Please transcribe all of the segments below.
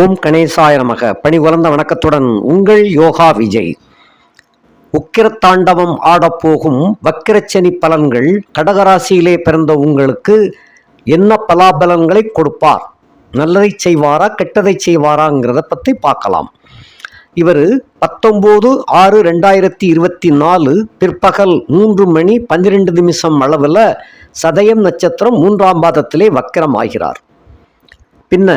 ஓம் கணேசாய நமக. பணி உலர்ந்த வணக்கத்துடன் உங்கள் யோகா விஜய். உக்கிரத்தாண்டவம் ஆடப்போகும் வக்கிரச்சனி பலன்கள் கடகராசியிலே பிறந்த உங்களுக்கு என்ன பலாபலன்களை கொடுப்பார்? நல்லதை செய்வாரா கெட்டதை செய்வாராங்கிறத பற்றி பார்க்கலாம். இவர் பத்தொம்போது ஆறு ரெண்டாயிரத்தி இருபத்தி நாலு பிற்பகல் மூன்று மணி பன்னிரெண்டு நிமிஷம் அளவில் சதயம் நட்சத்திரம் மூன்றாம் பாதத்திலே வக்கிரம் ஆகிறார் பின்ன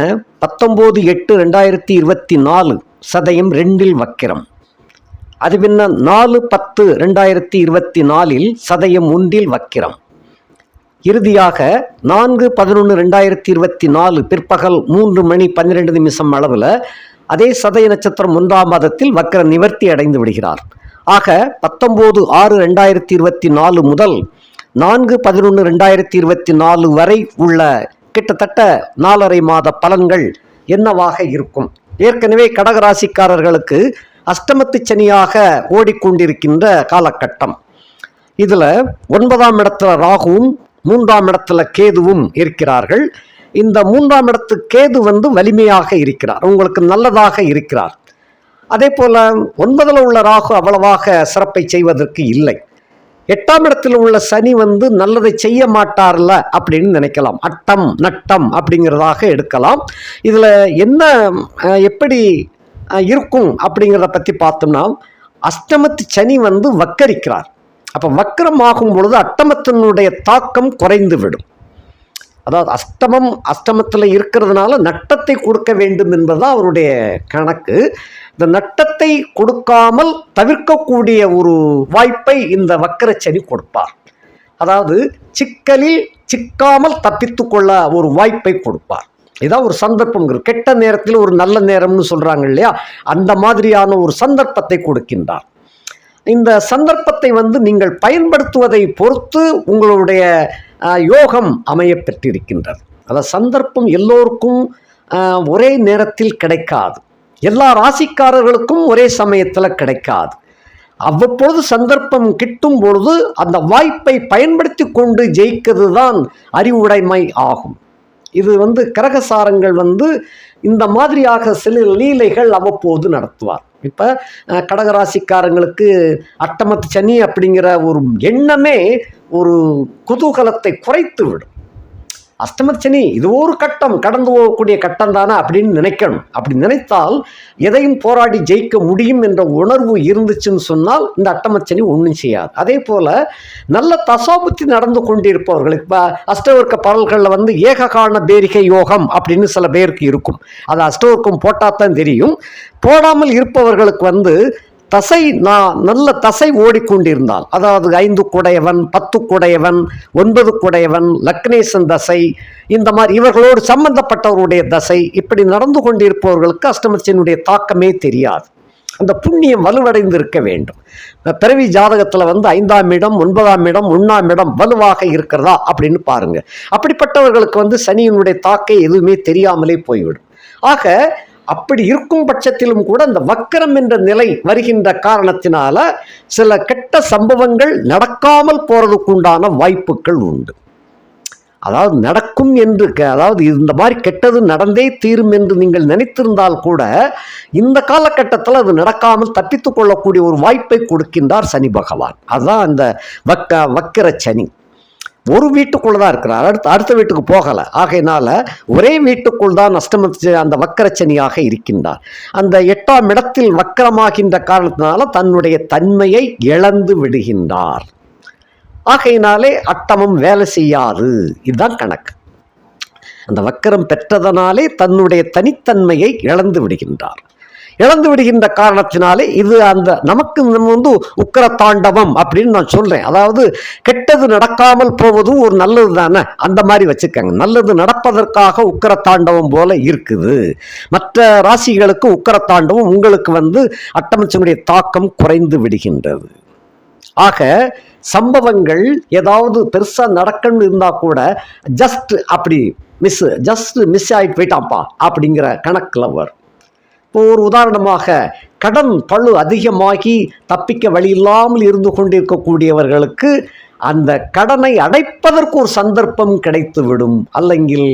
பத்தொம்போது எட்டு ரெண்டாயிரத்தி இருபத்தி நாலு சதயம் ரெண்டில் வக்கிரம். அது பின்ன நாலு பத்து ரெண்டாயிரத்தி இருபத்தி நாலில் சதயம் ஒன்றில் வக்கிரம். இறுதியாக நான்கு பதினொன்று ரெண்டாயிரத்தி இருபத்தி நாலு பிற்பகல் மூன்று மணி பன்னிரெண்டு நிமிஷம் அளவில் அதே சதய நட்சத்திரம் ஒன்றாம் மாதத்தில் வக்கர நிவர்த்தி அடைந்து விடுகிறார். ஆக பத்தொம்போது ஆறு ரெண்டாயிரத்தி இருபத்தி நாலு முதல் நான்கு பதினொன்று ரெண்டாயிரத்தி இருபத்தி நாலு வரை உள்ள கிட்டத்தட்ட நாலரை மாத பலன்கள் என்னவாக இருக்கும்? ஏற்கனவே கடகராசிக்காரர்களுக்கு அஷ்டமத்து சனியாக ஓடிக்கொண்டிருக்கின்ற காலகட்டம். இதில் ஒன்பதாம் இடத்துல ராகுவும் மூன்றாம் இடத்துல கேதுவும் இருக்கிறார்கள். இந்த மூன்றாம் இடத்து கேது வந்து வலிமையாக இருக்கிறார் உங்களுக்கு நல்லதாக இருக்கிறார். அதே போல் ஒன்பதில் உள்ள ராகு அவ்வளவாக சிறப்பை செய்வதற்கு இல்லை. எட்டாம் இடத்தில் உள்ள சனி வந்து நல்லதை செய்ய மாட்டார்ல அப்படின்னு நினைக்கலாம். அட்டம் நட்டம் அப்படிங்கிறதாக எடுக்கலாம். இதில் என்ன எப்படி இருக்கும் அப்படிங்கிறத பற்றி பார்த்தோம்னா அஷ்டமத்து சனி வந்து வக்கரிக்கிறார். அப்போ வக்கரமாகும் பொழுது அட்டமத்தினுடைய தாக்கம் குறைந்து விடும் அதாவது அஷ்டமம் அஷ்டமத்தில் இருக்கிறதுனால நட்டத்தை கொடுக்க வேண்டும் என்பதுதான் அவருடைய கணக்கு. இந்த நட்டத்தை கொடுக்காமல் தவிர்க்கக்கூடிய ஒரு வாய்ப்பை இந்த வக்கரச்சனி கொடுப்பார். அதாவது சிக்கலில் சிக்காமல் தப்பித்து கொள்ள ஒரு வாய்ப்பை கொடுப்பார். இதான் ஒரு சந்தர்ப்பம் கெட்ட நேரத்தில் ஒரு நல்ல நேரம்னு சொல்கிறாங்க இல்லையா? அந்த மாதிரியான ஒரு சந்தர்ப்பத்தை கொடுக்கின்றார். இந்த சந்தர்ப்பத்தை வந்து நீங்கள் பயன்படுத்துவதை பொறுத்து உங்களுடைய யோகம் அமைய பெற்றிருக்கின்றது அதாவது சந்தர்ப்பம் எல்லோருக்கும் ஒரே நேரத்தில் கிடைக்காது. எல்லா ராசிக்காரர்களுக்கும் ஒரே சமயத்தில் கிடைக்காது. அவ்வப்பொழுது சந்தர்ப்பம் கிட்டும் பொழுது அந்த வாய்ப்பை பயன்படுத்தி கொண்டு ஜெயிக்கிறது தான் அறிவுடைமை ஆகும். இது வந்து கரகசாரங்கள் வந்து இந்த மாதிரியாக சில லீலைகள் அவ்வப்போது நடத்துவார். இப்போ கடகராசிக்காரங்களுக்கு அட்டமத்து சனி அப்படிங்கிற ஒரு எண்ணமே ஒரு குதூகலத்தை குறைத்து விடும் அஷ்டமத்து சனி இது ஒரு கட்டம் கடந்து போகக்கூடிய கட்டம் தானே அப்படின்னு நினைக்கணும். அப்படி நினைத்தால் எதையும் போராடி ஜெயிக்க முடியும் என்ற உணர்வு இருந்துச்சுன்னு சொன்னால் இந்த அட்டமச்சனி ஒன்றும் செய்யாது. அதே போல் நல்ல தசாபுத்தி நடந்து கொண்டிருப்பவர்களுக்கு இப்போ அஷ்டவர்க்க பரல்களில் வந்து ஏககான பேரிகை யோகம் அப்படின்னு சில பேருக்கு இருக்கும். அது அஷ்டவர்க்கம் போட்டால் தான் தெரியும். போடாமல் இருப்பவர்களுக்கு வந்து தசை நான் நல்ல தசை ஓடிக்கொண்டிருந்தால் அதாவது ஐந்து குடையவன் பத்து குடையவன் ஒன்பது குடையவன் லக்னேசன் தசை இந்த மாதிரி இவர்களோடு சம்பந்தப்பட்டவருடைய தசை இப்படி நடந்து கொண்டிருப்பவர்களுக்கு அஷ்டமத்தினுடைய தாக்கமே தெரியாது. அந்த புண்ணியம் வலுவடைந்து இருக்க வேண்டும். பிறவி ஜாதகத்தில் வந்து ஐந்தாம் இடம் ஒன்பதாம் இடம் ஒன்றாம் இடம் வலுவாக இருக்கிறதா அப்படின்னு பாருங்கள் அப்படிப்பட்டவர்களுக்கு வந்து சனியினுடைய தாக்கை எதுவுமே தெரியாமலே போய்விடும். ஆக அப்படி இருக்கும் பட்சத்திலும் கூட இந்த வக்கரம் என்ற நிலை வருகின்ற காரணத்தினால சில கெட்ட சம்பவங்கள் நடக்காமல் போறதுக்குண்டான வாய்ப்புகள் உண்டு. அதாவது நடக்கும் என்று க- அதாவது இந்த மாதிரி கெட்டது நடந்தே தீரும் என்று நீங்கள் நினைத்திருந்தால் கூட இந்த காலகட்டத்தில் அது நடக்காமல் தப்பித்துக் கொள்ளக்கூடிய ஒரு வாய்ப்பை கொடுக்கின்றார் சனி பகவான். அதுதான் அந்த வக்க வக்கிர சனி. ஒரு வீட்டுக்குள்ளே தான் இருக்கிறார். அடுத்த அடுத்த வீட்டுக்கு போகலை. ஆகையினால ஒரே வீட்டுக்குள் தான் அஷ்டம அந்த வக்கரச்சனியாக இருக்கின்றார். அந்த எட்டாம் இடத்தில் வக்கரமாகின்ற காரணத்தினால தன்னுடைய தன்மையை இழந்து விடுகின்றார். ஆகையினாலே அட்டமம் வேலை செய்யாது. இதுதான் கணக்கு. அந்த வக்கரம் பெற்றதனாலே தன்னுடைய தனித்தன்மையை இழந்து விடுகின்றார். இழந்து விடுகின்ற காரணத்தினாலே இது அந்த நமக்கு நம்ம வந்து உக்கர தாண்டவம் அப்படின்னு நான் சொல்றேன். அதாவது கெட்டது நடக்காமல் போவதும் ஒரு நல்லது தானே? அந்த மாதிரி வச்சுக்கோங்க. நல்லது நடப்பதற்காக உக்கர தாண்டவம் போல இருக்குது. மற்ற ராசிகளுக்கு உக்கர தாண்டவம் உங்களுக்கு வந்து அட்டமச்சனுடைய தாக்கம் குறைந்து விடுகின்றது. ஆக சம்பவங்கள் ஏதாவது பெருசாக நடக்கணும்னு இருந்தால் கூட ஜஸ்ட் அப்படி மிஸ் ஜஸ்ட் மிஸ் ஆகிட்டு போயிட்டான்ப்பா அப்படிங்கிற கணக்கில் வரும். இப்போ ஒரு உதாரணமாக கடன் பழு அதிகமாகி தப்பிக்க வழியில்லாமல் இருந்து கொண்டிருக்கக்கூடியவர்களுக்கு அந்த கடனை அடைப்பதற்கு ஒரு சந்தர்ப்பம் கிடைத்துவிடும். அல்லங்கில்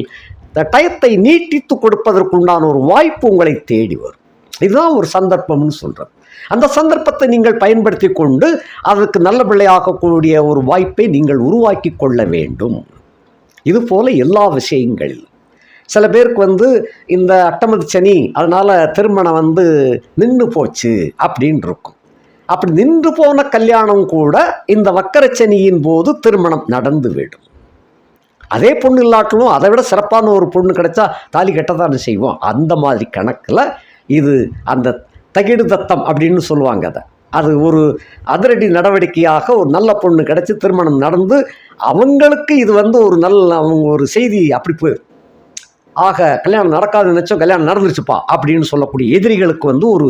டயத்தை நீட்டித்து கொடுப்பதற்குண்டான ஒரு வாய்ப்பு உங்களை தேடி வரும். இதுதான் ஒரு சந்தர்ப்பம்னு சொல்கிறது அந்த சந்தர்ப்பத்தை நீங்கள் பயன்படுத்தி கொண்டு அதற்கு நல்ல பிள்ளையாகக்கூடிய ஒரு வாய்ப்பை நீங்கள் உருவாக்கி கொள்ள வேண்டும். இது போல எல்லா விஷயங்களிலும். சில பேருக்கு வந்து இந்த அட்டமது சனி அதனால் திருமணம் வந்து நின்று போச்சு அப்படின்னு இருக்கும். அப்படி நின்று போன கல்யாணம் கூட இந்த வக்கரச்சனியின் போது திருமணம் நடந்து விடும். அதே பொண்ணு இல்லாட்டலும் அதை விட சிறப்பான ஒரு பொண்ணு கிடைச்சா தாலி கட்டத்தானே செய்வோம். அந்த மாதிரி கணக்கில் இது அந்த தகிடு தத்தம் அப்படின்னு சொல்லுவாங்க அதை. அது ஒரு அதிரடி நடவடிக்கையாக ஒரு நல்ல பொண்ணு கிடச்சி திருமணம் நடந்து அவங்களுக்கு இது வந்து ஒரு நல்ல அவங்க ஒரு செய்தி அப்படி போயிடும் ஆக கல்யாணம் நடக்காது நினச்சோம் கல்யாணம் நடந்துருச்சுப்பா அப்படின்னு சொல்லக்கூடிய எதிரிகளுக்கு வந்து ஒரு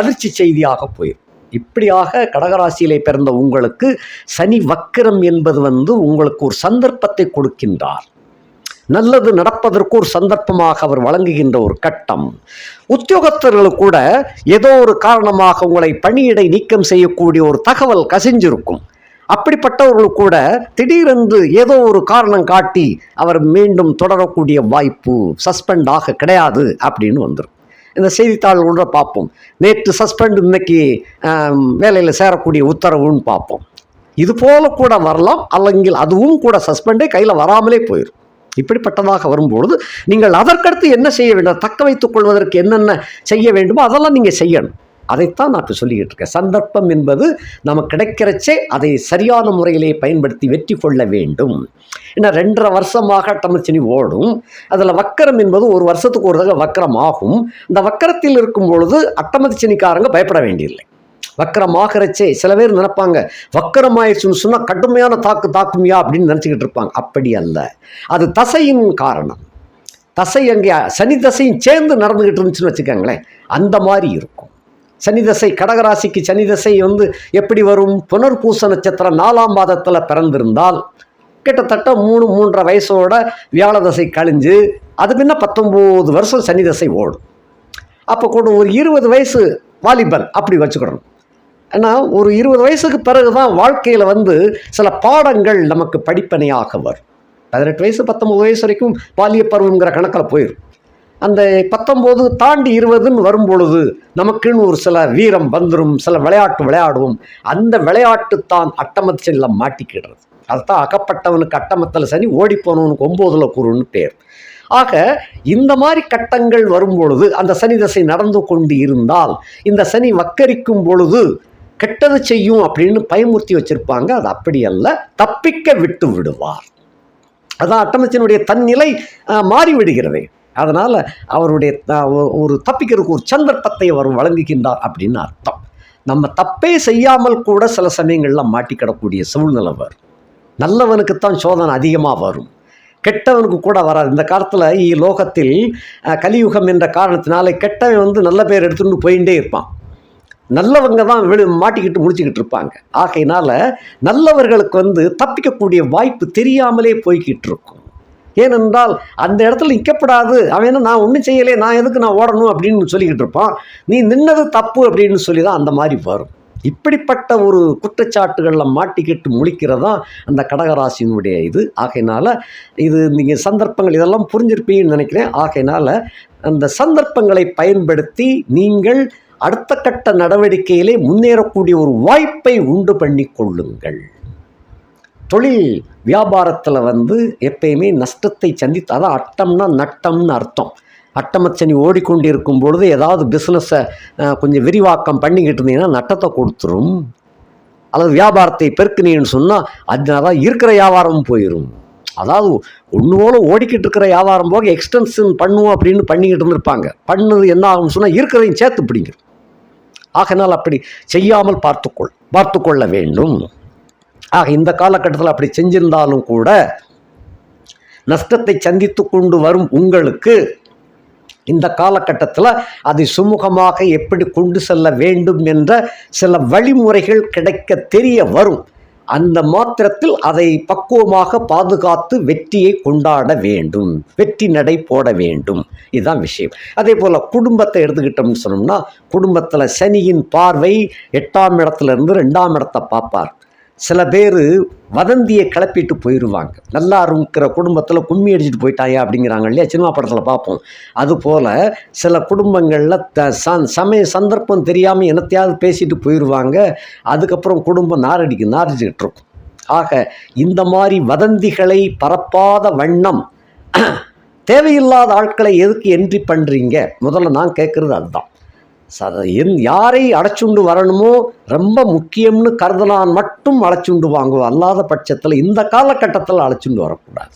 அதிர்ச்சி செய்தியாக போயிடும் இப்படியாக கடகராசியிலே பிறந்த உங்களுக்கு சனி வக்கிரம் என்பது வந்து உங்களுக்கு ஒரு சந்தர்ப்பத்தை கொடுக்கின்றார். நல்லது நடப்பதற்கு ஒரு சந்தர்ப்பமாக அவர் வழங்குகின்ற ஒரு கட்டம். உத்தியோகத்தர்கள் கூட ஏதோ ஒரு காரணமாக உங்களை பணியிடை நீக்கம் செய்யக்கூடிய ஒரு தகவல் கசிஞ்சிருக்கும். அப்படிப்பட்டவர்கள் கூட திடீரென்று ஏதோ ஒரு காரணம் காட்டி அவர் மீண்டும் தொடரக்கூடிய வாய்ப்பு சஸ்பெண்ட் ஆக கிடையாது அப்படின்னு வந்துடும் இந்த செய்தித்தாள் கூட பார்ப்போம். நேற்று சஸ்பெண்ட் இன்னைக்கு வேலையில் சேரக்கூடிய உத்தரவுன்னு பார்ப்போம். இது போல கூட வரலாம் அல்லங்கில் அதுவும் கூட சஸ்பெண்டே கையில் வராமலே போயிடும் இப்படிப்பட்டதாக வரும்பொழுது நீங்கள் அதற்கடுத்து என்ன செய்ய வேண்டும்? தக்க வைத்துக் கொள்வதற்கு என்னென்ன செய்ய வேண்டுமோ அதெல்லாம் நீங்கள் செய்யணும். அதைத்தான் நான் இப்போ சொல்லிக்கிட்டு இருக்கேன். சந்தர்ப்பம் என்பது நமக்கு கிடைக்கிறச்சே அதை சரியான முறையிலே பயன்படுத்தி வெற்றி கொள்ள வேண்டும். ஏன்னா ரெண்டரை வருஷமாக டமச்சினி ஓடும். அதில் வக்கரம் என்பது ஒரு வருஷத்துக்கு ஒரு தடவை வக்கரம் ஆகும். இந்த வக்கரத்தில் இருக்கும் பொழுது அட்டமதிச்சினிக்காரங்க பயப்பட வேண்டியதில்லை. வக்கரமாகறச்சே சில பேர் நினைப்பாங்க வக்கரமாயிடுச்சுன்னு சொன்னால் கடுமையான தாக்கு தாக்குமியா? அப்படின்னு நினச்சிக்கிட்டு இருப்பாங்க. அப்படி அல்ல. அது தசையின் காரணம். தசை அங்கே சனி தசையும் சேர்ந்து நடந்துக்கிட்டு இருந்துச்சுன்னு வச்சுக்கோங்களேன். அந்த மாதிரி இருக்கும். சனிதசை கடகராசிக்கு சனிதசை வந்து எப்படி வரும்? புனர்பூச நட்சத்திரம் நாலாம் மாதத்தில் பிறந்திருந்தால் கிட்டத்தட்ட மூணு மூன்றரை வயசோட வியாழ தசை கழிஞ்சு அது பின்ன பத்தொம்போது வருஷம் சனி தசை ஓடும். அப்போ கூட ஒரு இருபது வயசு வாலிபன் அப்படி வச்சுக்கிடணும் ஏன்னா ஒரு இருபது வயசுக்கு பிறகு தான் வாழ்க்கையில் வந்து சில பாடங்கள் நமக்கு படிப்பனையாக வரும். பதினெட்டு வயசு பத்தொம்பது வயசு வரைக்கும் பாலிய பருவங்கிற கணக்கில் போயிடும் அந்த பத்தொம்போது தாண்டி இருபதுன்னு வரும்பொழுது நமக்குன்னு ஒரு சில வீரம் வந்துடும் சில விளையாட்டு விளையாடுவோம். அந்த விளையாட்டு தான் அட்டமத்தில் மாட்டிக்கிடுறது. அதுதான் அகப்பட்டவனுக்கு அட்டமத்தில் சனி ஓடிப்போனவனுக்கு ஒம்போதில் குருன்னு பேர். ஆக இந்த மாதிரி கட்டங்கள் வரும்பொழுது அந்த சனி தசை நடந்து கொண்டு இருந்தால் இந்த சனி வக்கரிக்கும் பொழுது கெட்டது செய்யும் அப்படின்னு பயமுறுத்தி வச்சிருப்பாங்க. அது அப்படி அல்ல தப்பிக்க விட்டு விடுவார். அதான் அட்டமத்தினுடைய தன்னிலை ஆஹ், மாறிவிடுகிறது. அதனால் அவருடைய ஒ- ஒரு தப்பிக்கிறதுக்கு ஒரு சந்தர்ப்பத்தை அவர் வழங்குகின்றார் அப்படின்னு அர்த்தம். நம்ம தப்பே செய்யாமல் கூட சில சமயங்களில் மாட்டிக்கிடக்கூடிய சூழ்நிலை வரும். நல்லவனுக்குத்தான் சோதனை அதிகமாக வரும். கெட்டவனுக்கு கூட வராது. இந்த காலத்தில் லோகத்தில் கலியுகம் என்ற காரணத்தினால கெட்டவன் வந்து நல்ல பேர் எடுத்துகிட்டு போயிட்டே இருப்பான். நல்லவங்க தான் விழு மாட்டிக்கிட்டு முடிச்சுக்கிட்டு இருப்பாங்க. ஆகையினால நல்லவர்களுக்கு வந்து தப்பிக்கக்கூடிய வாய்ப்பு தெரியாமலே போய்கிட்டு இருக்கும். ஏனென்றால் அந்த இடத்துல நிற்கப்படாது அவன் என்ன நான் ஒன்றும் செய்யலையே நான் எதுக்கு நான் ஓடணும் அப்படின்னு சொல்லிக்கிட்டு இருப்பான். நீ நின்னது தப்பு அப்படின்னு சொல்லி தான் அந்த மாதிரி வரும். இப்படிப்பட்ட ஒரு குற்றச்சாட்டுகளில் மாட்டிக்கிட்டு முழிக்கிறதா அந்த கடகராசியினுடைய இது. ஆகையினால் இது நீங்கள் சந்தர்ப்பங்கள் இதெல்லாம் புரிஞ்சிருப்பீங்கன்னு நினைக்கிறேன். ஆகையினால் அந்த சந்தர்ப்பங்களை பயன்படுத்தி நீங்கள் அடுத்த கட்ட நடவடிக்கையிலே முன்னேறக்கூடிய ஒரு வாய்ப்பை உண்டு பண்ணி கொள்ளுங்கள். தொழில் வியாபாரத்தில் வந்து எப்பயுமே நஷ்டத்தை சந்தித்து அதான் அட்டம்னா நட்டம்னு அர்த்தம். அட்டமச்சனி ஓடிக்கொண்டிருக்கும் பொழுது ஏதாவது பிஸ்னஸை கொஞ்சம் விரிவாக்கம் பண்ணிக்கிட்டு இருந்தீங்கன்னா நட்டத்தை கொடுத்துரும். அல்லது வியாபாரத்தை பெருக்கினீங்கன்னு சொன்னால் அதனால இருக்கிற வியாபாரமும் போயிடும் அதாவது ஒன்று போல ஓடிக்கிட்டு இருக்கிற வியாபாரம் போக எக்ஸ்டென்ஷன் பண்ணுவோம் அப்படின்னு பண்ணிக்கிட்டு இருந்திருப்பாங்க. பண்ணது என்ன ஆகும்னு சொன்னால் இருக்கிறதையும் சேர்த்து பிடிங்கிடும் ஆகனால் அப்படி செய்யாமல் பார்த்துக்கொள் பார்த்து கொள்ள வேண்டும். ஆக இந்த காலகட்டத்தில் அப்படி செஞ்சிருந்தாலும் கூட நஷ்டத்தை சந்தித்து கொண்டு வரும் உங்களுக்கு இந்த காலகட்டத்தில் அதை சுமூகமாக எப்படி கொண்டு செல்ல வேண்டும் என்ற சில வழிமுறைகள் கிடைக்க தெரிய வரும். அந்த மாத்திரத்தில் அதை பக்குவமாக பாதுகாத்து வெற்றியை கொண்டாட வேண்டும். வெற்றி நடை போட வேண்டும். இதுதான் விஷயம். அதே போல் குடும்பத்தை எடுத்துக்கிட்டோம்னு சொன்னோம்னா குடும்பத்தில் சனியின் பார்வை எட்டாம் இடத்துல இருந்து ரெண்டாம் இடத்தை பார்ப்பார். சில பேர் வதந்தியை கிளப்பிட்டு போயிடுவாங்க நல்லா இருக்கிற குடும்பத்தில் கும்மி அடிச்சுட்டு போயிட்டாயா அப்படிங்கிறாங்க இல்லையா? சினிமா படத்தில் பார்ப்போம். அதுபோல் சில குடும்பங்களில் த ச சமய சந்தர்ப்பம் தெரியாமல் என்னத்தையாவது பேசிட்டு போயிடுவாங்க அதுக்கப்புறம் குடும்பம் நாரடிக்கு நாரடிச்சுக்கிட்டு இருக்கும் ஆக இந்த மாதிரி வதந்திகளை பரப்பாத வண்ணம் தேவையில்லாத ஆட்களை எதுக்கு என்ட்ரி பண்ணுறீங்க முதல்ல நான் கேட்குறது அதுதான். யாரை அடைச்சுண்டு வரணுமோ ரொம்ப முக்கியம்னு கருதலான் மட்டும் அழைச்சுண்டு வாங்குவோம் அல்லாத பட்சத்தில் இந்த காலகட்டத்தில் அழைச்சுண்டு வரக்கூடாது.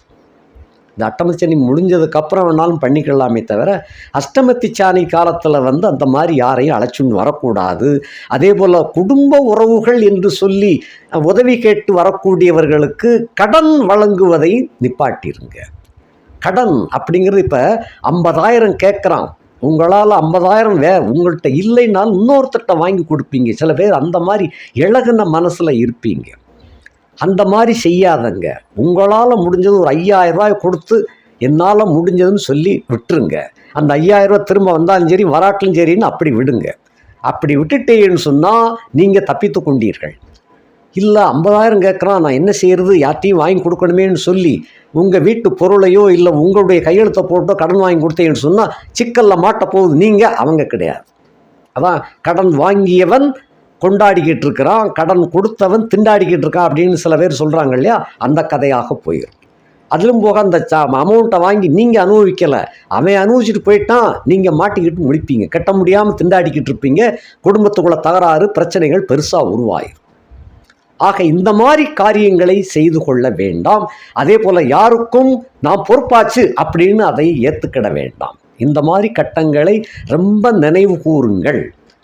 இந்த அட்டமச்சனி முடிஞ்சதுக்கப்புறம் வேணாலும் பண்ணிக்கலாமே தவிர அஷ்டமத்தி சாணி காலத்தில் வந்து அந்த மாதிரி யாரையும் அழைச்சுன்னு வரக்கூடாது. அதே போல் குடும்ப உறவுகள் என்று சொல்லி உதவி கேட்டு வரக்கூடியவர்களுக்கு கடன் வழங்குவதை நிப்பாட்டிருங்க. கடன் அப்படிங்கிறது இப்போ ஐம்பதாயிரம் கேட்குறான் உங்களால் ஐம்பதாயிரம் வே உங்கள்கிட்ட இல்லைனாலும் இன்னொருத்தட்ட வாங்கி கொடுப்பீங்க. சில பேர் அந்த மாதிரி இழகுன மனசில் இருப்பீங்க. அந்த மாதிரி செய்யாதங்க. உங்களால் முடிஞ்சது ஒரு ஐயாயிரம் ரூபாய் கொடுத்து என்னால் முடிஞ்சதுன்னு சொல்லி விட்டுருங்க. அந்த ஐயாயிரம் திரும்ப வந்தாலும் சரி வராட்டிலும் சரின்னு அப்படி விடுங்க. அப்படி விட்டுட்டேன்னு சொன்னால் நீங்கள் தப்பித்து கொண்டீர்கள். இல்லை ஐம்பதாயிரம் கேட்குறான் நான் என்ன செய்கிறது யார்ட்டையும் வாங்கி கொடுக்கணுமேன்னு சொல்லி உங்கள் வீட்டு பொருளையோ இல்லை உங்களுடைய கையெழுத்தை போட்டோ கடன் வாங்கி கொடுத்தீங்கன்னு சொன்னால் சிக்கலில் மாட்ட போகுது. நீங்கள் அவங்க கிடையாது. அதான் கடன் வாங்கியவன் கொண்டாடிக்கிட்டு இருக்கிறான் கடன் கொடுத்தவன் திண்டாடிக்கிட்டு இருக்கான் அப்படின்னு சில பேர் சொல்கிறாங்க இல்லையா? அந்த கதையாக போயிடும் அதிலும் போக அந்த அமௌண்ட்டை வாங்கி நீங்கள் அனுபவிக்கலை. அவன் அனுபவிச்சுட்டு போயிட்டான். நீங்கள் மாட்டிக்கிட்டு முடிப்பீங்க கட்ட முடியாமல் திண்டாடிக்கிட்டு இருப்பீங்க. குடும்பத்துக்குள்ளே தகராறு பிரச்சனைகள் பெருசாக உருவாயிடும் ஆக இந்த மாதிரி காரியங்களை செய்து கொள்ள வேண்டாம். அதே போல் யாருக்கும் நான் பொறுப்பாச்சு அப்படின்னு அதை ஏற்றுக்கிட வேண்டாம். இந்த மாதிரி கட்டங்களை ரொம்ப நினைவு கூறுங்கள்.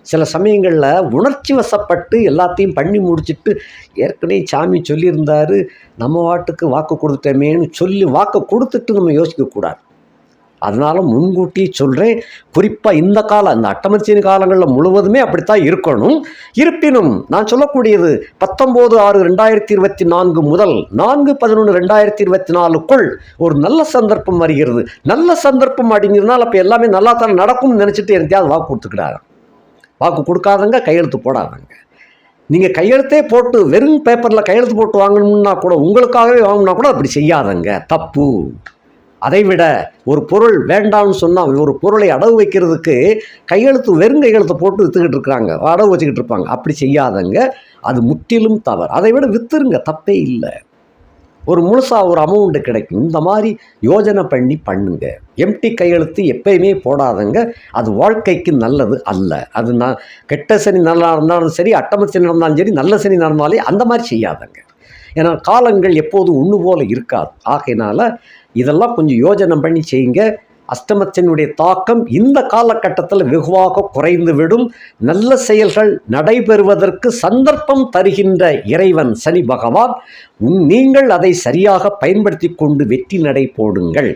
சில சமயங்களில் உணர்ச்சி வசப்பட்டு எல்லாத்தையும் பண்ணி முடிச்சிட்டு ஏற்கனவே சாமி சொல்லியிருந்தாரு நம்ம வாட்டுக்கு வாக்கு கொடுத்தோமேன்னு சொல்லி வாக்கு கொடுத்துட்டு நம்ம யோசிக்கக்கூடாது. அதனால் முன்கூட்டி சொல்கிறேன் குறிப்பாக இந்த காலம் இந்த அட்டமச்சின் காலங்களில் முழுவதுமே அப்படித்தான் இருக்கணும். இருப்பினும் நான் சொல்லக்கூடியது பத்தொம்போது ஆறு ரெண்டாயிரத்தி இருபத்தி நான்கு முதல் நான்கு பதினொன்று ரெண்டாயிரத்தி இருபத்தி நாலுக்குள் ஒரு நல்ல சந்தர்ப்பம் வருகிறது. நல்ல சந்தர்ப்பம் அப்படிங்கிறதுனால அப்போ எல்லாமே நல்லா தானே நடக்கும்னு நினச்சிட்டு எனக்காவது வாக்கு கொடுத்துக்கிறாங்க வாக்கு கொடுக்காதங்க கையெழுத்து போடாதங்க நீங்கள் கையெழுத்தே போட்டு வெறும் பேப்பரில் கையெழுத்து போட்டு வாங்கணும்னா கூட உங்களுக்காகவே வாங்கணும்னா கூட அப்படி செய்யாதங்க. தப்பு. அதைவிட ஒரு பொருள் வேண்டாம்னு சொன்னால் ஒரு பொருளை அடகு வைக்கிறதுக்கு கையெழுத்து வெறும் கையெழுத்து போட்டு விற்றுக்கிட்டு இருக்கிறாங்க. அடகு வச்சுக்கிட்டு இருப்பாங்க. அப்படி செய்யாதங்க. அது முற்றிலும் தவறு. அதை விட விற்றுருங்க தப்பே இல்லை. ஒரு முழுசாக ஒரு அமௌண்ட்டு கிடைக்கும். இந்த மாதிரி யோஜனை பண்ணி பண்ணுங்க. எம்டி கையெழுத்து எப்பயுமே போடாதங்க. அது வாழ்க்கைக்கு நல்லது அல்ல. அது நான் கெட்ட சனி நல்லா இருந்தாலும் சரி அட்டம சனி நடந்தாலும் சரி நல்ல சனி நடந்தாலே அந்த மாதிரி செய்யாதங்க. ஏன்னா காலங்கள் எப்போதும் ஒன்று போல இருக்காது. ஆகையினால இதெல்லாம் கொஞ்சம் யோஜனை பண்ணி செய்யுங்க. அஷ்டமத்தினுடைய தாக்கம் இந்த காலகட்டத்தில் வெகுவாக குறைந்துவிடும் நல்ல செயல்கள் நடைபெறுவதற்கு சந்தர்ப்பம் தருகின்ற இறைவன் சனி பகவான். உன் நீங்கள் அதை சரியாக பயன்படுத்தி கொண்டு வெற்றி நடை போடுங்கள்.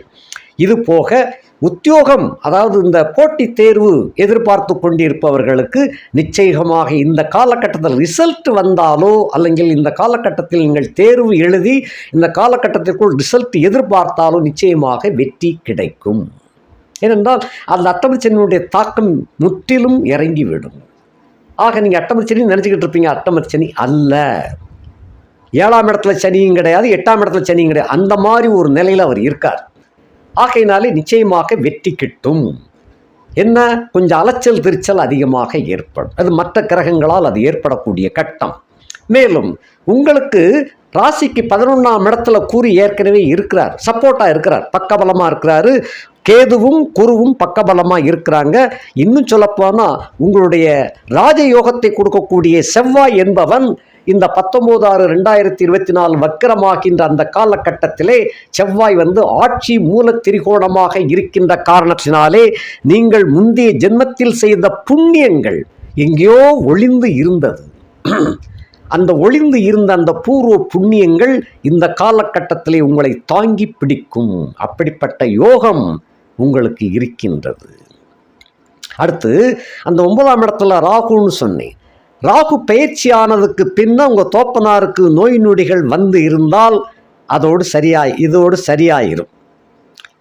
இது போக உத்தியோகம் அதாவது இந்த போட்டித் தேர்வு எதிர்பார்த்து கொண்டிருப்பவர்களுக்கு நிச்சயமாக இந்த காலகட்டத்தில் ரிசல்ட் வந்தாலோ அல்லங்கில் இந்த காலகட்டத்தில் நீங்கள் தேர்வு எழுதி இந்த காலகட்டத்திற்குள் ரிசல்ட் எதிர்பார்த்தாலோ நிச்சயமாக வெற்றி கிடைக்கும். ஏனென்றால் அந்த அட்டமச்சனியுடைய தாக்கம் முற்றிலும் இறங்கிவிடும். ஆக நீங்கள் அட்டமச்சனி நினச்சிக்கிட்டு இருப்பீங்க அட்டமச்சனி அல்ல. ஏழாம் இடத்துல சனியும் கிடையாது எட்டாம் இடத்துல சனியும் கிடையாது. அந்த மாதிரி ஒரு நிலையில் அவர் இருக்கார். ஆகையினாலே நிச்சயமாக வெற்றி கிட்டும். என்ன? கொஞ்சம் அலைச்சல் திருச்சல் அதிகமாக ஏற்படும். அது மற்ற கிரகங்களால் அது ஏற்படக்கூடிய கட்டம். மேலும் உங்களுக்கு ராசிக்கு பதினொன்றாம் இடத்துல கூறி ஏற்கனவே இருக்கிறார். சப்போர்ட்டாக இருக்கிறார். பக்கபலமாக இருக்கிறாரு. கேதுவும் குருவும் பக்கபலமாக இருக்கிறாங்க. இன்னும் சொல்லப்போனால் உங்களுடைய ராஜயோகத்தை கொடுக்கக்கூடிய செவ்வாய் என்பவன் இந்த பத்தொம்போது ஆறு ரெண்டாயிரத்தி இருபத்தி நாலு வக்கரமாகின்ற அந்த காலகட்டத்திலே செவ்வாய் வந்து ஆட்சி மூல திரிகோணமாக இருக்கின்ற காரணத்தினாலே நீங்கள் முந்தைய ஜென்மத்தில் செய்த புண்ணியங்கள் எங்கேயோ ஒளிந்து இருந்தது. அந்த ஒளிந்து இருந்த அந்த பூர்வ புண்ணியங்கள் இந்த காலகட்டத்திலே உங்களை தாங்கி பிடிக்கும். அப்படிப்பட்ட யோகம் உங்களுக்கு இருக்கின்றது. அடுத்து அந்த ஒன்பதாம் இடத்துல ராகுன்னு சொன்னேன். ராகு பயிற்சி ஆனதுக்கு பின்ன உங்கள் தோப்பனாருக்கு நோய் நொடிகள் வந்து இருந்தால் அதோடு சரியாய் இதோடு சரியாயிரும்.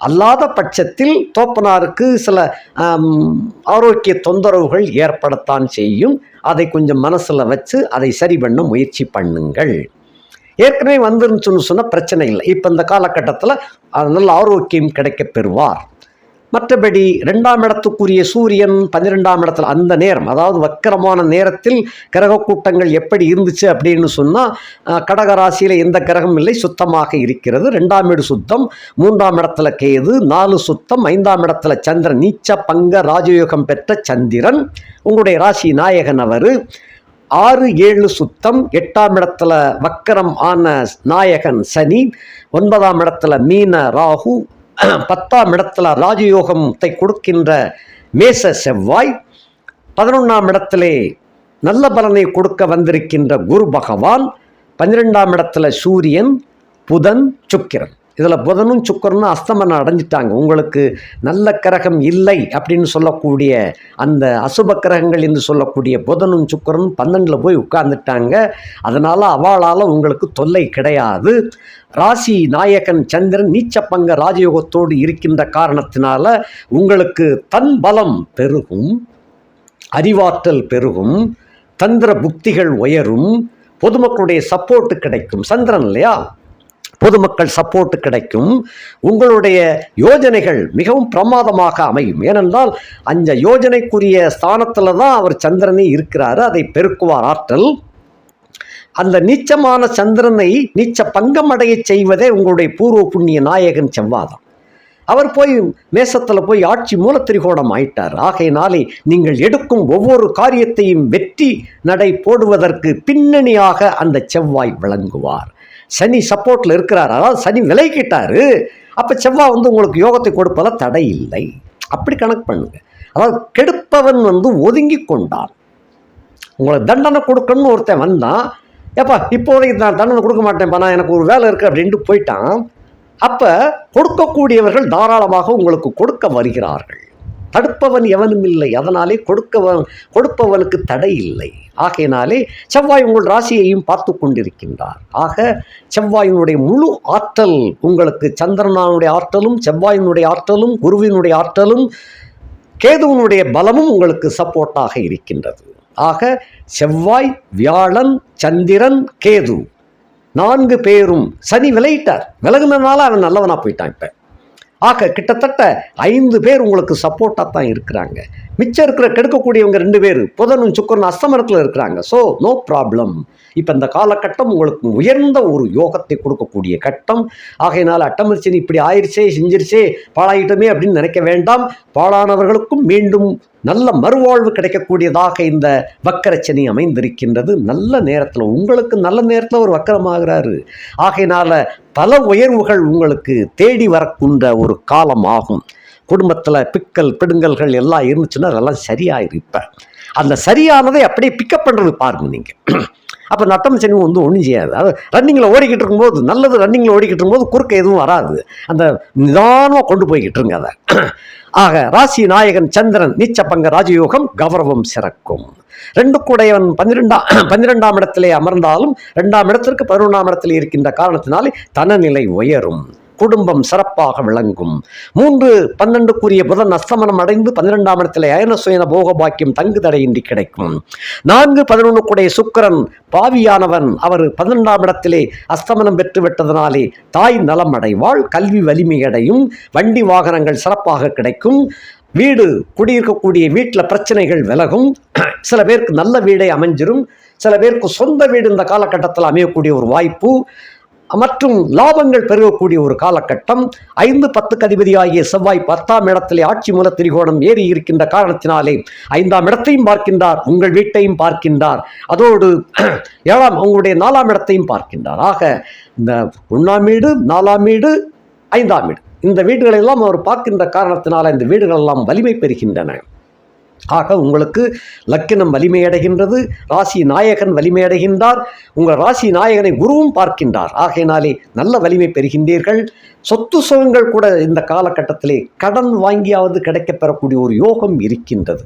அல்லாத பட்சத்தில் தோப்பனாருக்கு சில ஆரோக்கிய தொந்தரவுகள் ஏற்படத்தான் செய்யும். அதை கொஞ்சம் மனசில் வச்சு அதை சரி பண்ண முயற்சி பண்ணுங்கள். ஏற்கனவே வந்துருந்துச்சுன்னு சொன்னால் பிரச்சனை இல்லை. இப்போ இந்த காலகட்டத்தில் நல்ல ஆரோக்கியம் கிடைக்கப் பெறுவார். மற்றபடி ரெண்டாம் இடத்துக்குரிய சூரியன் பன்னிரெண்டாம் இடத்துல அந்த நேரம் அதாவது வக்கரமான நேரத்தில் கிரக கூட்டங்கள் எப்படி இருந்துச்சு அப்படின்னு சொன்னால் கடக ராசியில் எந்த கிரகம் இல்லை சுத்தமாக இருக்கிறது. ரெண்டாம் வீடு சுத்தம் மூன்றாம் இடத்துல கேது நாலு சுத்தம் ஐந்தாம் இடத்துல சந்திரன் நீச்ச பங்க ராஜயோகம் பெற்ற சந்திரன் உங்களுடைய ராசி நாயகன் அவர். ஆறு ஏழு சுத்தம் எட்டாம் இடத்துல வக்கரம் ஆன நாயகன் சனி ஒன்பதாம் இடத்துல மீன ராகு பத்தாம் இடத்துல ராஜயோகத்தை கொடுக்கின்ற மேச செவ்வாய் பதினொன்றாம் இடத்திலே நல்ல பலனை கொடுக்க வந்திருக்கின்ற குரு பகவான் பன்னிரெண்டாம் இடத்துல சூரியன் புதன் சுக்கிரன். இதில் புதனும் சுக்கரனும் அஸ்தமனம் அடைஞ்சிட்டாங்க. உங்களுக்கு நல்ல கிரகம் இல்லை அப்படின்னு சொல்லக்கூடிய அந்த அசுப கிரகங்கள் என்று சொல்லக்கூடிய புதனும் சுக்கரனும் பன்னெண்டில் போய் உட்கார்ந்துட்டாங்க. அதனால் அவளால் உங்களுக்கு தொல்லை கிடையாது. ராசி நாயகன் சந்திரன் நீச்சப்பங்க ராஜயோகத்தோடு இருக்கின்ற காரணத்தினால உங்களுக்கு தன் பலம் பெருகும் அறிவாற்றல் பெருகும் தந்திர புக்திகள் உயரும் பொதுமக்களுடைய சப்போர்ட்டு கிடைக்கும். சந்திரன் இல்லையா? பொதுமக்கள் சப்போர்ட் கிடைக்கும். உங்களுடைய யோஜனைகள் மிகவும் பிரமாதமாக அமையும். ஏனென்றால் அந்த யோஜனைக்குரிய ஸ்தானத்தில் தான் அவர் சந்திரனே இருக்கிறாரு. அதை பெருக்குவார் ஆற்றல். அந்த நீச்சமான சந்திரனை நீச்ச பங்கமடைய செய்வதே உங்களுடைய பூர்வ புண்ணிய நாயகன் செவ்வாதம். அவர் போய் மேசத்தில் போய் ஆட்சி மூலத்திரிகோணம் ஆயிட்டார். ஆகையினாலே நீங்கள் எடுக்கும் ஒவ்வொரு காரியத்தையும் வெற்றி நடை போடுவதற்கு பின்னணியாக அந்த செவ்வாய் விளங்குவார். சனி சப்போர்ட்டில் இருக்கிறார். அதாவது சனி விலகிட்டாரு. அப்போ செவ்வாய் வந்து உங்களுக்கு யோகத்தை கொடுப்பதில் தடை இல்லை. அப்படி கணக்கு பண்ணுங்க. அதாவது கெடுப்பவன் வந்து ஒதுங்கி கொண்டான். உங்களுக்கு தண்டனை கொடுக்கணும்னு ஒருத்தன் வந்தான். ஏப்பா இப்போதைக்கு நான் தண்டனை கொடுக்க மாட்டேன்ப்பா நான் எனக்கு ஒரு வேலை இருக்குது அப்படின்ட்டு போயிட்டான். அப்போ கொடுக்கக்கூடியவர்கள் தாராளமாக உங்களுக்கு கொடுக்க வருகிறார்கள். தடுப்பவன் எவனும் இல்லை. அதனாலே கொடுக்கவன் கொடுப்பவனுக்கு தடை இல்லை. ஆகையினாலே செவ்வாய் உங்கள் ராசியையும் பார்த்து கொண்டிருக்கின்றார். ஆக செவ்வாயினுடைய முழு ஆற்றல் உங்களுக்கு சந்திரனானுடைய ஆற்றலும் செவ்வாயினுடைய ஆற்றலும் குருவினுடைய ஆற்றலும் கேதுவனுடைய பலமும் உங்களுக்கு சப்போர்ட்டாக இருக்கின்றது. ஆக செவ்வாய் வியாழன் சந்திரன் கேது நான்கு பேரும் சனி விளையிட்டார் விலகுனதுனால அவன் நல்லவனாக போயிட்டான் இப்போ. ஆக கிட்டத்தட்ட ஐந்து பேர் உங்களுக்கு சப்போர்ட்டாக தான் இருக்கிறாங்க. மிச்சம் இருக்கிற கெடுக்கக்கூடியவங்க ரெண்டு பேர் புதனும் சுக்கரன் அஸ்தமனத்தில் இருக்கிறாங்க. ஸோ நோ ப்ராப்ளம் இப்போ இந்த காலகட்டம் உங்களுக்கு உயர்ந்த ஒரு யோகத்தை கொடுக்கக்கூடிய கட்டம். ஆகையினால் அட்டமரிச்சன் இப்படி ஆயிடுச்சே செஞ்சிருச்சே பாழாயிட்டமே அப்படின்னு நினைக்க வேண்டாம். பாழானவர்களுக்கும் மீண்டும் நல்ல மறுவாழ்வு கிடைக்கக்கூடியதாக இந்த வக்கரச்சனி அமைந்திருக்கின்றது. நல்ல நேரத்தில் உங்களுக்கு நல்ல நேரத்தில் ஒரு வக்கரமாகிறாரு. ஆகையினால பல உயர்வுகள் உங்களுக்கு தேடி வரக்கூடிய ஒரு காலம் ஆகும். குடும்பத்தில் பிக்கல் பிடுங்கல்கள் எல்லாம் இருந்துச்சுன்னா அதெல்லாம் சரியாயிருப்பேன் அந்த சரியானதை அப்படியே பிக்கப் பண்ணுறது பாருங்க நீங்கள் அப்போ நட்டம் சனி வந்து ஒன்றும் செய்யாது. அது ரன்னிங்கில் ஓடிக்கிட்டு இருக்கும்போது நல்லது ரன்னிங்கில் ஓடிக்கிட்டு இருக்கும்போது குறுக்க எதுவும் வராது. அந்த நிதானமாக கொண்டு போய்கிட்டு இருங்க அதை. ஆக ராசி நாயகன் சந்திரன் நீச்ச பங்க ராஜயோகம் கௌரவம் சிறக்கும். ரெண்டு கூடையவன் பன்னிரெண்டாம் பன்னிரெண்டாம் இடத்திலே அமர்ந்தாலும் ரெண்டாம் இடத்திற்கு பதினொன்றாம் இடத்தில் இருக்கின்ற காரணத்தினாலே தனநிலை உயரும். குடும்பம் சிறப்பாக விளங்கும். மூன்று பன்னெண்டுக்குரிய புதன் அஸ்தமனம் அடைந்து பன்னிரெண்டாம் இடத்துல அயன சுயன போக பாக்கியம் தங்கு தடையின்றி கிடைக்கும். நான்கு பதினொன்றுக்குடைய சுக்கிரன் பாவியானவன். அவர் பன்னிரெண்டாம் இடத்திலே அஸ்தமனம் பெற்று விட்டதனாலே தாய் நலம் அடைவாள் கல்வி வலிமையடையும் வண்டி வாகனங்கள் சிறப்பாக கிடைக்கும். வீடு குடியிருக்கக்கூடிய வீட்டில் பிரச்சனைகள் விலகும். சில பேருக்கு நல்ல வீடை அமைஞ்சிரும். சில பேருக்கு சொந்த வீடு இந்த காலகட்டத்தில் அமையக்கூடிய ஒரு வாய்ப்பு. மற்றும் லாபங்கள் பெருகக்கூடிய ஒரு காலகட்டம். ஐந்து பத்துக்கு அதிபதியாகிய செவ்வாய் பத்தாம் இடத்திலே ஆட்சி மூல திரிகோணம் ஏறி இருக்கின்ற காரணத்தினாலே ஐந்தாம் இடத்தையும் பார்க்கின்றார் உங்கள் வீட்டையும் பார்க்கின்றார். அதோடு ஏழாம் உங்களுடைய நாலாம் இடத்தையும் பார்க்கின்றார். ஆக இந்த ஒன்றாம் வீடு நாலாம் வீடு ஐந்தாம் வீடு. இந்த வீடுகளெல்லாம் அவர் பார்க்கின்ற காரணத்தினால இந்த வீடுகள் எல்லாம் வலிமை பெறுகின்றன. ஆக உங்களுக்கு லக்கினம் வலிமையடைகின்றது ராசி நாயகன் வலிமையடைகின்றார். உங்கள் ராசி நாயகனை குருவும் பார்க்கின்றார். ஆகையினாலே நல்ல வலிமை பெறுகின்றீர்கள். சொத்து சுகங்கள் கூட இந்த காலகட்டத்திலே கடன் வாங்கியாவது கிடைக்கப்பெறக்கூடிய ஒரு யோகம் இருக்கின்றது.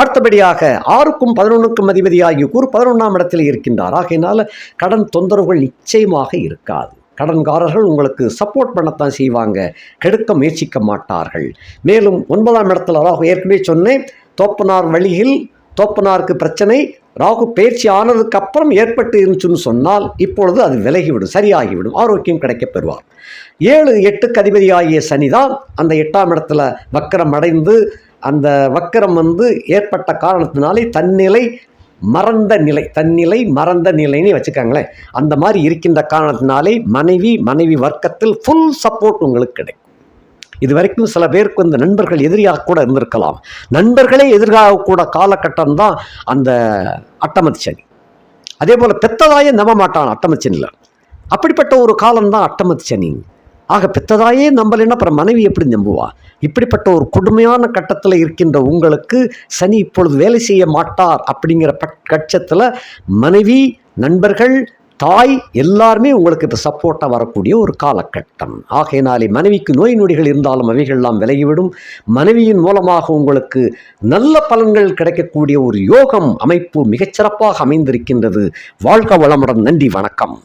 அடுத்தபடியாக ஆறுக்கும் பதினொன்றுக்கும் அதிபதியாகிய குரு பதினொன்றாம் இடத்தில் இருக்கின்றார். ஆகையினால கடன் தொந்தரவுகள் நிச்சயமாக இருக்காது. கடன்காரர்கள் உங்களுக்கு சப்போர்ட் பண்ணத்தான் செய்வாங்க. கெடுக்க முயற்சிக்க மாட்டார்கள். மேலும் ஒன்பதாம் இடத்துல ராகு ஏற்கனவே சொன்னேன் தோப்பனார் வழியில் தோப்பனாருக்கு பிரச்சனை. ராகு பயிற்சி ஆனதுக்கு அப்புறம் ஏற்பட்டு இருந்துச்சுன்னு சொன்னால் இப்பொழுது அது விலகிவிடும் சரியாகிவிடும் ஆரோக்கியம் கிடைக்கப் பெறுவார். ஏழு எட்டுக்கு அதிபதியாகிய சனிதான் அந்த எட்டாம் இடத்துல வக்கரம் அடைந்து அந்த வக்கரம் வந்து ஏற்பட்ட காரணத்தினாலே தன்னிலை மறந்த நிலை தன்னிலை மறந்த நிலைன்னு வச்சுக்காங்களேன். அந்த மாதிரி இருக்கின்ற காரணத்தினாலே மனைவி மனைவி வர்க்கத்தில் ஃபுல் சப்போர்ட் உங்களுக்கு கிடைக்கும். இது வரைக்கும் சில பேருக்கு இந்த நண்பர்கள் எதிரியாக கூட இருந்திருக்கலாம். நண்பர்களே எதிராக கூட காலகட்டம் தான் அந்த அட்டமதி சனி அதே போல் பெத்ததாயே நம்ப மாட்டான் அட்டமச்சனியில் அப்படிப்பட்ட ஒரு காலம்தான் அட்டமதி சனி ஆக பெத்ததாயே நம்பலைன்னா அப்புறம் மனைவி எப்படி நம்புவா? இப்படிப்பட்ட ஒரு கொடுமையான கட்டத்தில் இருக்கின்ற உங்களுக்கு சனி இப்பொழுது வேலை செய்ய மாட்டார் அப்படிங்கிற பட் பட்சத்தில் மனைவி நண்பர்கள் தாய் எல்லாருமே உங்களுக்கு இப்போ சப்போர்ட்டாக வரக்கூடிய ஒரு காலகட்டம். ஆகையினாலே மனைவிக்கு நோய் நொடிகள் இருந்தாலும் அவைகள்லாம் விலகிவிடும். மனைவியின் மூலமாக உங்களுக்கு நல்ல பலன்கள் கிடைக்கக்கூடிய ஒரு யோகம் அமைப்பு மிகச்சிறப்பாக அமைந்திருக்கின்றது. வாழ்க வளமுடன். நன்றி வணக்கம்.